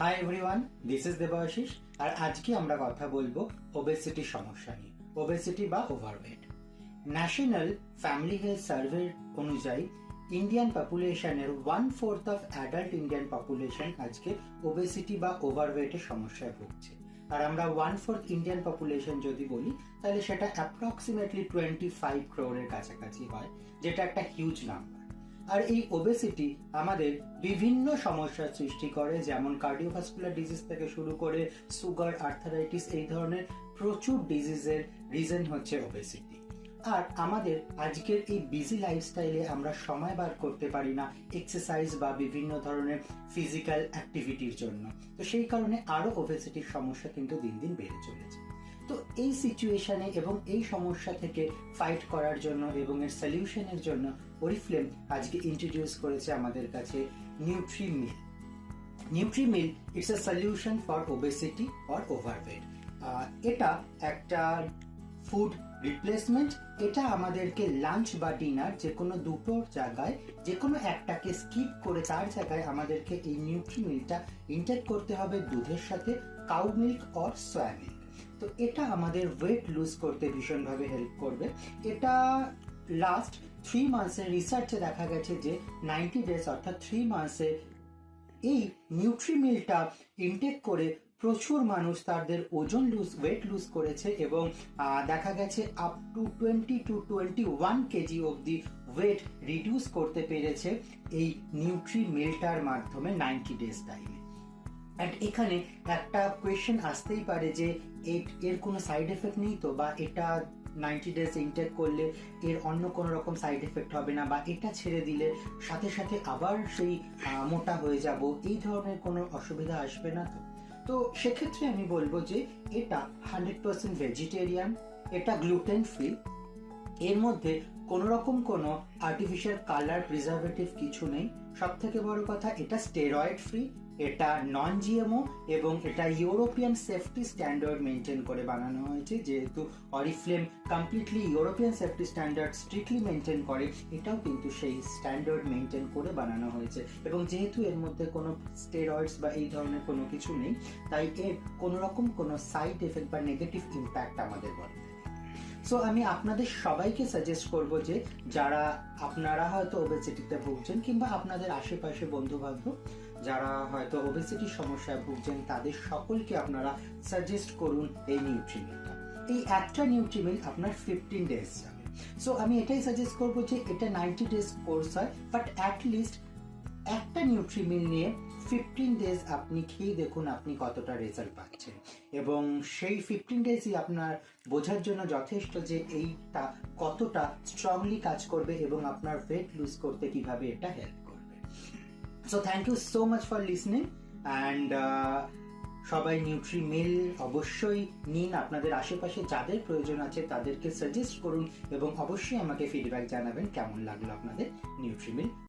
Hi everyone this is Debashis আর আজকে আমরা কথা বলব ওবেসিটি সমস্যা নিয়ে ওবেসিটি বা overweight national family health survey অনুযায়ী Indian পপুলেশনের one fourth of adult Indian population আজকে ওবেসিটি বা ওভারওয়েটের সমস্যায় ভুগছে। আর আমরা ওয়ান ফোর্থ ইন্ডিয়ান পপুলেশন যদি বলি, তাহলে সেটা অ্যাপ্রক্সিমেটলি টোয়েন্টি ফাইভ ক্রোরের কাছাকাছি হয়, যেটা একটা হিউজ নাম্বার আর এই ওবেসিটি আমাদের বিভিন্ন সমস্যার সৃষ্টি করে, যেমন কার্ডিওভাস্কুলার ডিজিজ থেকে শুরু করে সুগার আর্থারাইটিস এই ধরনের প্রচুর ডিজিজের রিজন হচ্ছে ওবেসিটি আর আমাদের আজকের এই বিজি লাইফস্টাইলে আমরা সময় বার করতে পারি না এক্সারসাইজ বা বিভিন্ন ধরনের ফিজিক্যাল অ্যাক্টিভিটির জন্য। তো সেই কারণে আরও ওবেসিটির সমস্যা কিন্তু দিন দিন বেড়ে চলেছে। তো এই সিচুয়েশনে এবং এই সমস্যা থেকে ফাইট করার জন্য এবং এর সলিউশনের জন্য ওরিফ্লেম আজকে ইন্ট্রোডিউস করেছে আমাদের কাছে Nutrimeal Nutrimeal it's a solution for obesity or overweight এটা একটা ফুড রিপ্লেসমেন্ট এটা আমাদেরকে লাঞ্চ বা ডিনার যে কোনো দুটোর জায়গায় যে কোনো একটাকে স্কিপ করে তার জায়গায় আমাদেরকে এই নিউট্রি মিলটা ইনটেক করতে হবে দুধের সাথে cow milk or soya milk তো এটা আমাদের ওয়েট লুজ করতে ভীষণভাবে হেল্প করবে। এটা লাস্ট থ্রি মান্থসের রিসার্চে দেখা গেছে যে নাইনটি ডেজ অর্থাৎ থ্রি মান্থসে এই নিউট্রিমিলটা ইনটেক করে প্রচুর মানুষ তাদের ওজন লুজ ওয়েট লুজ করেছে এবং দেখা গেছে up to twenty to twenty one K G অবধি ওয়েট রিডিউস করতে পেরেছে এই নিউট্রি মিলটার মাধ্যমে নাইনটি ডেজ টাইমে অ্যান্ড এখানে একটা কোয়েশ্চেন আসতেই পারে যে এর কোনো সাইড এফেক্ট নেই তো? বা এটা নাইনটি ডেজ ইনটেক করলে এর অন্য কোনো রকম সাইড এফেক্ট হবে না? বা এটা ছেড়ে দিলে সাথে সাথে আবার সেই মোটা হয়ে যাব? এই ধরনের কোনো অসুবিধা আসবে না তো? তো সেক্ষেত্রে আমি বলব যে এটা হান্ড্রেড পার্সেন্ট ভেজিটেরিয়ান এটা গ্লুটেন ফ্রি এর মধ্যে কোনো রকম কোনো আর্টিফিশিয়াল কালার প্রিজারভেটিভ কিছু নেই। সব থেকে বড় কথা, এটা স্টেরয়েড ফ্রি এটা নন জিএমও এবং এটা ইউরোপিয়ান সেফটি স্ট্যান্ডার্ড মেনটেন করে বানানো হয়েছে। যেহেতু Oriflame completely European safety standard strictly maintain করে, এটাও কিন্তু সেই স্ট্যান্ডার্ড মেনটেন করে বানানো হয়েছে। এবং যেহেতু এর মধ্যে কোনো স্টেরয়েডস বা এই ধরনের কোনো কিছু নেই, তাই এর কোনো রকম কোনো সাইড এফেক্ট বা নেগেটিভ ইম্প্যাক্ট আমাদের বলে সো আমি আপনাদের সবাইকে সাজেস্ট করব যে যারা আপনারা হয়তো ওবেসিটিতে ভুগছেন কিংবা আপনাদের আশেপাশে বন্ধু বান্ধব যারা হয়তো ওবেসিটির সমস্যায় ভুগছেন, তাদের সকলকে আপনারা সাজেস্ট করুন এই নিউট্রিমিলটা এই একটা নিউট্রিমিল আপনার ফিফটিন ডেজ যাবে। সো আমি এটাই সাজেস্ট করব যে এটা নাইনটি ডেজ কোর্স হয় বাট অ্যাট লিস্ট একটা নিউট্রিমিল নিয়ে ফিফটিন ডেজ আপনি খেয়ে দেখুন আপনি কতটা রেজাল্ট পাচ্ছেন। এবং সেই ফিফটিন ডেজই আপনার বোঝার জন্য যথেষ্ট যে এইটা কতটা স্ট্রংলি কাজ করবে এবং আপনার ওয়েট লুজ করতে কীভাবে এটা হেল্প করবে। So thank you so much for listening and সবাই নিউট্রি মিল অবশ্যই নিন। আপনাদের আশেপাশে যাদের প্রয়োজন আছে তাদেরকে সাজেস্ট করুন এবং অবশ্যই আমাকে ফিডব্যাক জানাবেন কেমন লাগল আপনাদের নিউট্রি মিল